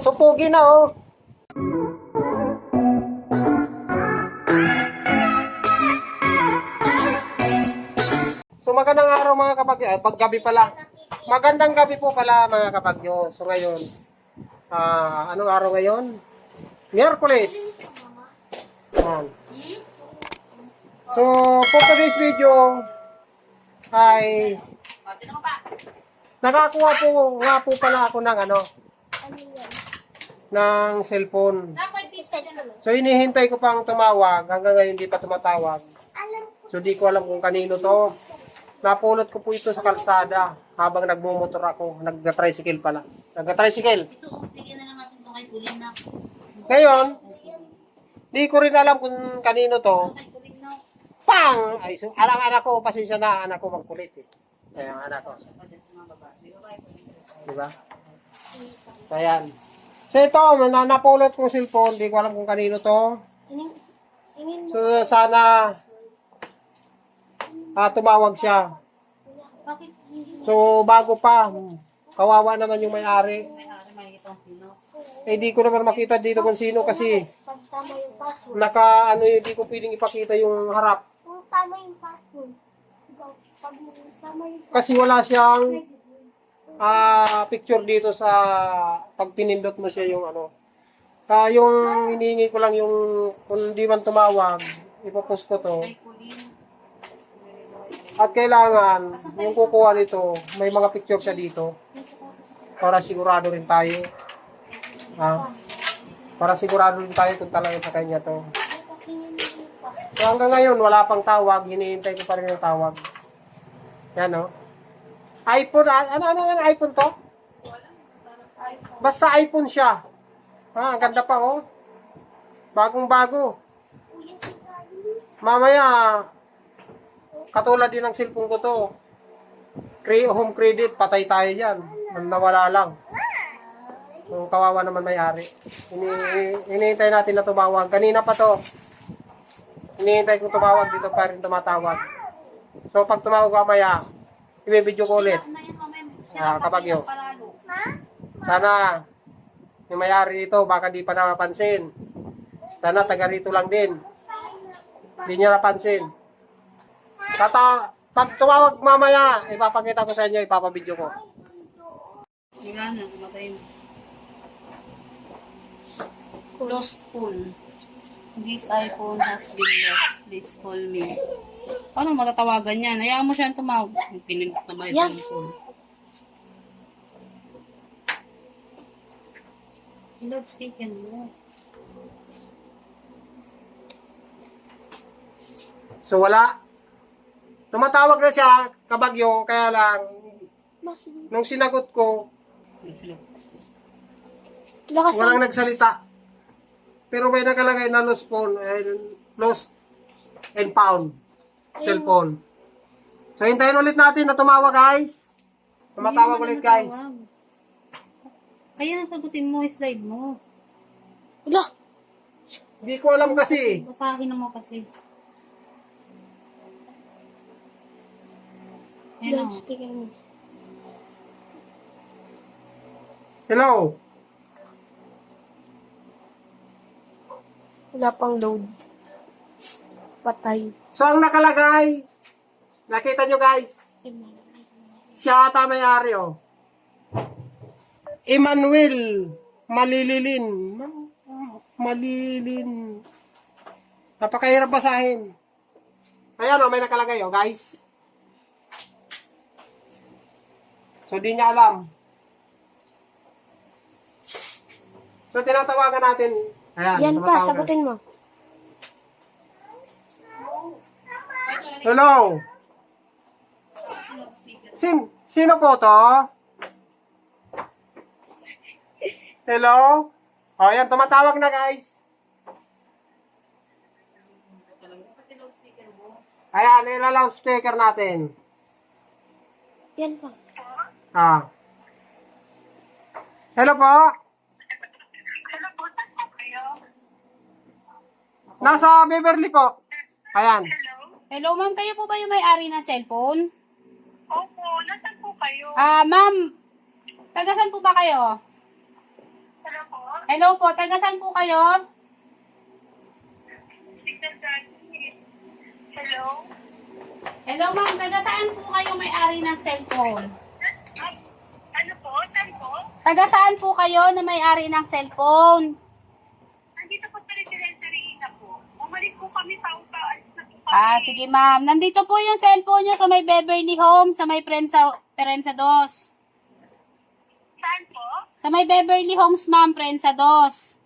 So, pogi na, oh. So, magandang araw mga kapatid. Ay, paggabi pala. Magandang gabi po pala mga kapatid. So, ngayon, ah, anong araw ngayon? Miyerkules. Yan. So, for today's video, ay O, tinan mo pa. nakakuha po nga po pala ako ng ano, ng cellphone. So hinihintay ko pang tumawag, hanggang ngayon hindi pa tumatawag. So di ko alam kung kanino to. Napulot ko po ito sa kalsada habang nagmumotor ako, nagga-tricycle pala. Nagga-tricycle. Ito, oh, bigyan na lang natin ito kay Kulin na. Ngayon, di ko rin alam kung kanino to. Pang! Ay, so, anak anak ko, pasensya na, anak ko magkulit eh. Ayan, anak ko. Diba? So, ayan. So, ito, na napulot kong cellphone, di ko alam kung kanino to. So, sana ah, tumawag siya. Hindi So, bago pa, kawawa naman yung may-ari. Eh, di ko naman makita dito kung sino kasi naka, ano yun, di ko pwedeng ipakita yung harap. Tama yung password. Kasi wala siyang ah, picture dito sa pag pinindot mo siya yung ano. Ah, yung hinihingi ko lang yung kung di man tumawag, ipopost ko to. At kailangan, yung kukuha nito, may mga picture siya dito. Para sigurado rin tayo. Ah, para sigurado rin tayo kung talaga sa kanya to. So hanggang ngayon, wala pang tawag. Hinihintay ko pa rin yung tawag. Yan, no? iPhone, ah, ano, ano, ano, iPhone to? Basta iPhone siya. Ah, ang ganda pa, oh. Bagong bago. Mamaya, katulad din ng cellphone ko to. Cre- home credit, patay tayo dyan. Nawala lang. So, kawawa naman may-ari. Ini hinihintay natin na tumawag. Kanina pa to. Hinihintay ko tumawag dito pa rin tumatawag. So, pag tumawag mamaya, i-video ko ulit. Ah. Palalo. Sana, yung may-ari dito, baka di pa napapansin. Sana, taga rito lang din. Hindi niya napansin. Tata, pag tumawag mamaya, ipapakita ko sa inyo, ipapabidyo ko. Wala na, kumatay mo. Lost phone. This iPhone has been lost. Please call me. Paano matatawagan yan? Hayaan mo siya tumawag. Pinindot naman ito Yan. yung phone. Loudspeaker mo. So, wala. Tumatawag na siya, kabagyo, kaya lang, nung sinagot ko, lakas walang nagsalita. Pero may nakalagay na lost phone, eh, lost and found cellphone. So, hintayin ulit natin na tumawag, guys. Tumatawag ulit, guys. Kaya sagutin mo, slide mo. Wala. Hindi ko alam kasi. Basahin mo kasi. Ayun o. Loudspeaker mo. Hello? Wala pang load. Patay. So, ang nakalagay, nakita nyo, guys, siya ata may-ari, oh. Emmanuel Malililin. Ma- Malilin. Napakahirap basahin. Ayan, oh, may nakalagay, oh, guys. So, di niya alam. So, tinatawagan natin. Ayan, Yan pa, sagutin mo. Hello? Sin sino po to? Hello? O, oh, yan, tumatawag na guys. Ayan, ila-loudspeaker natin. Yan pa. Ah. Hello po? Nasa Beverly po. Ayan. Hello, ma'am. Kayo po ba yung may-ari ng cellphone? Opo, nasan po kayo? Ah, ma'am. Tagasan po ba kayo? Hello po, taga saan po kayo? Hello? Hello ma'am, taga saan po kayo may-ari ng cellphone? Ano po? Saan po? Taga saan po kayo na may-ari ng cellphone? Nandito po sa Residencia Reina po. Umalis po kami sa upaan. Ah, sige ma'am. Nandito po yung cellphone nyo sa may Beverly Home, sa may Prensa, Prensa 2. Saan po? Sa may Beverly Homes ma'am, Prensa 2.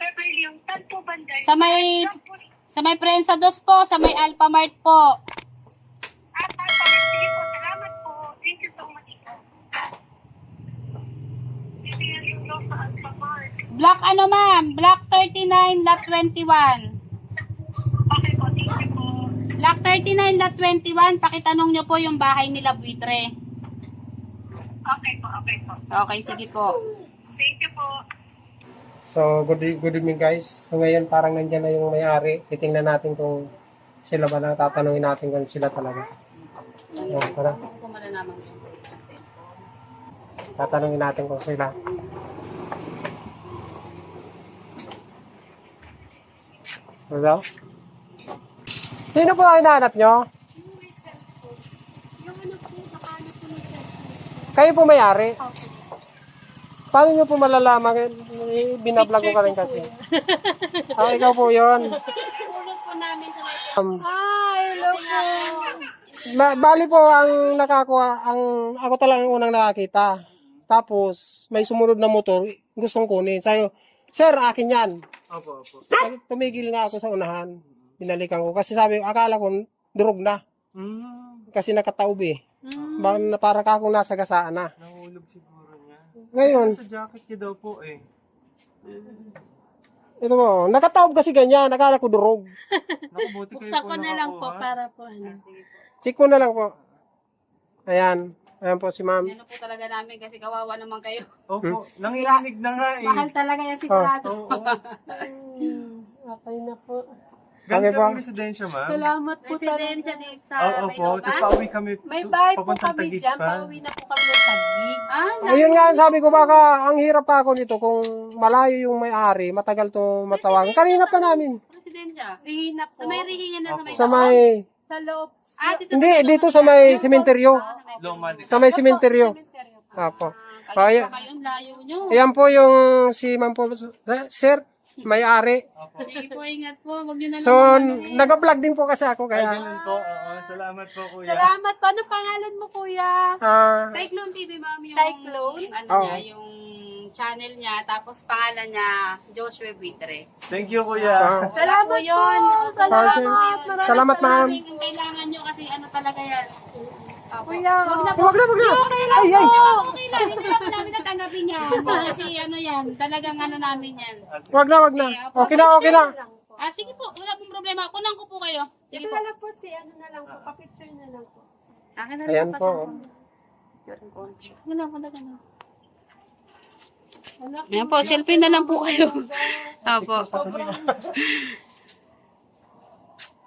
Beverly yung saan po banda? Sa may-? Sa may Prensa 2 po, sa may Alphamart po. Ah, saan po? Sige po. Salamat po. Thank you so much po. Block ano ma'am? Block 39, lot 21. Okay po. Thank you Block 39, lot 21. Pakitanong nyo po yung bahay nila buitre. Okay po. Okay po. Okay, sige po. Thank you po. So, good, e- good evening guys. So, ngayon parang nandyan na yung may-ari. Titingnan natin kung sila ba na tatanungin natin kung sila talaga. Ayan, tara. Kung malalaman mo. Tatanungin natin kung sila. Ano daw? Sino po ang hinahanap nyo? Kayo po may-ari? Paano nyo po malalaman? Eh, Binablog ko ka rin kasi. Ah, ikaw po yun. Pulot po namin sa may Um, Hi, hello po. Ma- bali po ang nakakuha, ang ako talaga ang unang nakakita. Tapos may sumunod na motor, gustong kunin. Sayo, Sir, akin yan. Opo, opo. Tumigil nga ako sa unahan. Binalikan ko. Kasi sabi, akala ko, durog na. Mm, Kasi nakataob eh. Baka na para ka akong nasa gasaan na. nahulog siguro niya. Ngayon, Sa jacket niya daw po eh. ito mo, nakataob kasi ganyan. Akala ko durog. Naku, Buksan ko na lang po nakakuha. para po ano. Check mo na lang po. Ayan. Ayan po si ma'am. Ano po talaga namin kasi kawawa naman kayo. Opo, nanginginig na nga eh. Mahal talaga yan sigurado. Oo. Okay na po. Po. kami residensya, ma'am. Salamat po talaga. Residensya dito sa Oo, may opo. looban. Tapos pauwi kami. May bahay po papuntang kami Taguig dyan. pa. Pauwi na po kami ng tagig. Ah, Ayun nga, sabi ko baka ang hirap pa ako nito kung malayo yung may-ari, matagal to matawagan. Kanina pa namin. residensya. Rihina po. Sa may rihingan na sa may Sa loob. may... Sa loob. Ah, dito Hindi, dito sa may sementeryo. Loma din. Sa may sementeryo. Cemetery po. Apo. Kayo Kaya- pa kayong layo nyo. Ayan po yung si Ma'am po. Eh, Sir, may-ari. Sige po, ingat po. Huwag nyo na lang. So, mamano eh. nag-vlog din po kasi ako. Ay, Kaya, ganun po. Oo, salamat po, kuya. Salamat po. Ano pangalan mo, kuya? ah, Cyclone TV, ma'am, yung, Cyclone? ano Oo. niya, yung channel niya, tapos pangalan niya, Joshua Vitre. Thank you, kuya. ah, Salamat po. Salamat. Sige. Maraming Salamat, ma'am. Ang kailangan nyo kasi ano talaga yan. Opo. Kuya. Huwag na po. Wag na, wag na. Ay, ay. Okay lang, hindi lang po namin tatanggapin yan. Kasi ano yan, talagang ano namin yan. Wag na, wag na. Okay na, okay na. Ah, sige po, wala pong problema. Kunan ko po kayo. Sige Ito po. na lang po si ano na lang po. Pa-picture na lang po. Akin na Ayan lang po. Wala po na gano'n. Anak, Ayan po, selfie na lang po kayo. Opo.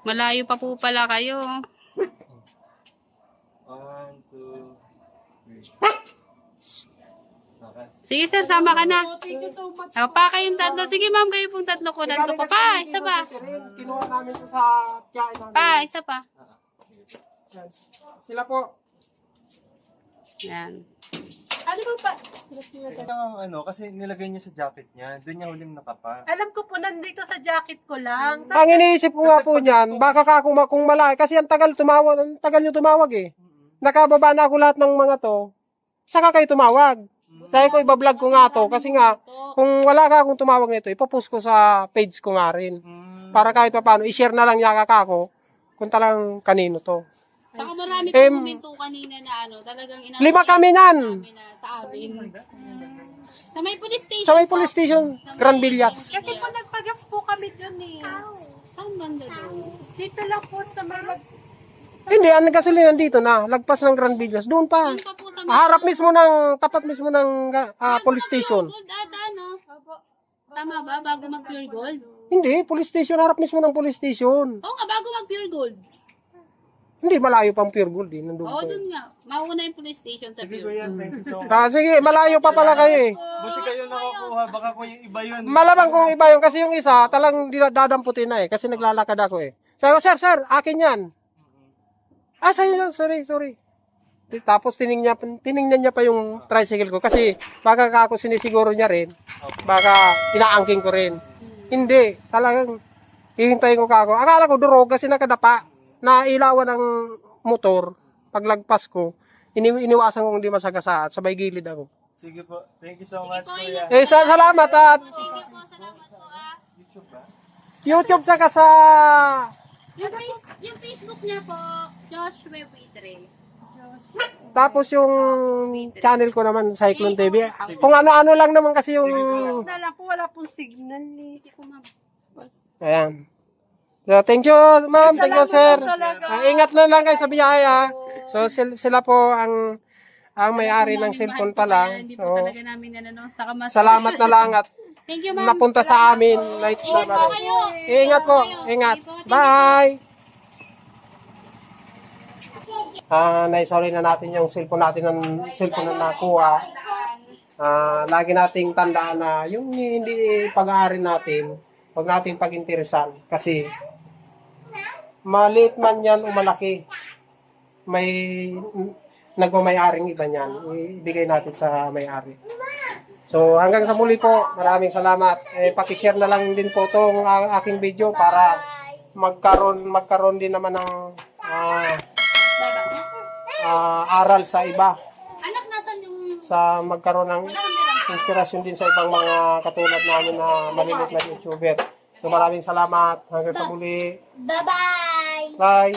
Malayo pa po pala kayo. One, two, three. Okay. Sige sir, sama ka na. thank you so much. O, pa kayong tatlo. Sige ma'am, kayo pong tatlo ko. Tatlo ko. Pa, isa pa. Kinuha namin ito sa tiyain namin. Pa, isa pa. Sila po. Yan. Ano ba pa? Niyo na Ito ang ano, kasi nilagay niya sa jacket niya. Doon niya huling nakapa. Alam ko po, nandito sa jacket ko lang. Ang iniisip ko nga po niyan, baka ka kung, kung malaki, kasi ang tagal tumawag, ang tagal nyo tumawag eh. Nakababa na ako lahat ng mga to, saka kayo tumawag. Sabi ko, ibablog ko nga to, kasi nga, kung wala ka akong tumawag nito, ipopost ko sa page ko nga rin. Para kahit pa paano, i-share na lang niya ka ako, kung talagang kanino to. Saka marami Em, pong komento kanina na ano, talagang ina- Lima kami nan! sa amin. Sa may police station. Sa may po. police station, Gran Villas. Kasi po nagpagas po kami dun eh. Saan banda doon? Dito lang po sa may. Hindi, ang gasolina dito na, lagpas ng Gran Villas, doon pa. Doon pa po sa may Harap mismo ng, tapat mismo ng ah, police station. gold ata, no? Tama ba? Bago mag pure gold? Hindi, police station, harap mismo ng police station. Oo nga, bago mag pure gold. Hindi, malayo pang pure gold eh. Nandun Oo, pa eh. doon nga. Mauna yung police station sa Sige, pure kuya. Thank you so much. Ah, sige, malayo pa pala kayo eh. Buti kayo nakakuha, baka kung yung iba yun. Malamang kung iba yung kasi yung isa, talagang di- dadamputin na eh. Kasi naglalakad ako eh. Sabi ko, sir, sir, akin yan. Ah, sa'yo lang, sorry, sorry. Tapos tiningnan, tiningnan niya pa yung tricycle ko kasi baka ka ako sinisiguro niya rin, baka inaangking ko rin. Hindi, talagang hihintayin ko ka ako. Akala ko durog kasi nakadapa na ilawan ng motor paglagpas ko. Ini iniwasan ko hindi masagasaan, sabay gilid ako. Sige po. Thank you so much, kuya. Eh, sa salamat at YouTube saka sa Yung, face, yung Facebook niya po, Josh Webitre. tapos yung channel ko naman Cyclone TV. Kung ano-ano lang naman kasi yung Na lang po, wala pong signal eh. Sige po, ma'am. ayan. So, thank you, ma'am. Thank you, sir. Ah, ingat na lang kayo sa biyaya. So, sil- sila po ang ang may-ari ng cellphone pala. Hindi po So, talaga namin saka mas... salamat na lang at Thank you, ma'am. napunta sa amin. Night Ingat po kayo. Ingat po. Ingat. Bye. Ah, naisoli na natin yung cellphone natin ng cellphone na nakuha. Ah, lagi nating tandaan na yung hindi pag-aari natin, huwag nating pag-interesan kasi maliit man yan o malaki, may nagmamayari iba niyan. Ibigay natin sa may-ari. So hanggang sa muli po, maraming salamat. Eh, paki-share na lang din po itong ah, aking video para magkaroon magkaroon din naman ng ah, ah, aral sa iba Anak, nasan yung... sa magkaroon ng inspirasyon din sa ibang mga katulad namin na maliliit na YouTuber. So maraming salamat. Hanggang sa muli. Bye-bye! Bye!